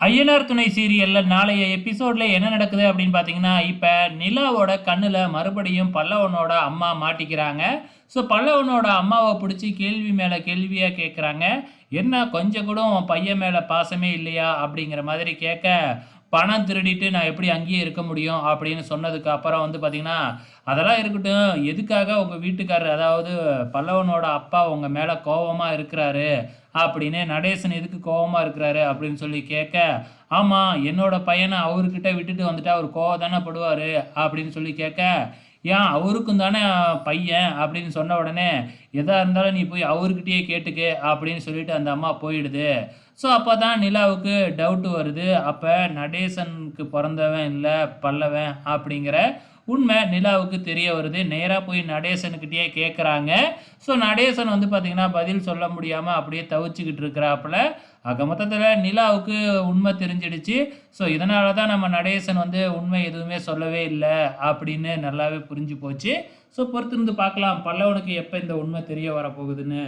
ஐயனார் துணை சீரியலில் நாளைய எபிசோடில் என்ன நடக்குது அப்படின்னு பார்த்தீங்கன்னா இப்போ நிலாவோட கண்ணில் மறுபடியும் பல்லவனோட அம்மா மாட்டிக்கிறாங்க. ஸோ பல்லவனோட அம்மாவை பிடிச்சி கேள்வி மேலே கேள்வியாக கேட்குறாங்க என்ன கொஞ்சம் கூட உன் பையன் மேலே பாசமே இல்லையா? அப்படிங்கிற மாதிரி கேட்க பணம் திருடிட்டு நான் எப்படி அங்கேயே இருக்க முடியும்? அப்படின்னு சொன்னதுக்கு அப்புறம் வந்து பார்த்தீங்கன்னா அதெல்லாம் இருக்கட்டும். எதுக்காக உங்கள் வீட்டுக்காரர் அதாவது பல்லவனோட அப்பா உங்கள் மேலே கோவமாக இருக்கிறாரு? அப்படின்னு நடேசன் எதுக்கு கோவமாக இருக்கிறாரு? அப்படின்னு சொல்லி கேட்க ஆமாம் என்னோட பையனை அவர்கிட்ட விட்டுட்டு வந்துட்டு அவர் கோவம் தானே படுவார்? அப்படின்னு சொல்லி கேட்க ஏன் அவருக்கும் தானே பையன் அப்படின்னு சொன்ன உடனே எதாக இருந்தாலும் நீ போய் அவர்கிட்டயே கேட்டுக்க அப்படின்னு சொல்லிட்டு அந்த அம்மா போயிடுது. ஸோ அப்போ தான் நிலாவுக்கு டவுட்டு வருது. அப்போ நடேசனுக்கு பிறந்தவன் இல்லை பல்லவன் அப்படிங்கிற உண்மை நிலாவுக்கு தெரிய வருது. நேராக போய் நடேசனுக்கிட்டே கேட்குறாங்க ஸோ நடேசன் வந்து பார்த்திங்கன்னா பதில் சொல்ல முடியாமல் அப்படியே தவிச்சுக்கிட்டு இருக்கிறாப்புல. ஆக மொத்தத்தில் நிலாவுக்கு உண்மை தெரிஞ்சிடுச்சு. ஸோ இதனால தான் நம்ம நடேசன் வந்து உண்மை எதுவுமே சொல்லவே இல்லை அப்படின்னு நல்லாவே புரிஞ்சு போச்சு. ஸோ பொறுத்திருந்து பார்க்கலாம். பல்லவனுக்கு எப்போ இந்த உண்மை தெரிய வரப்போகுதுன்னு.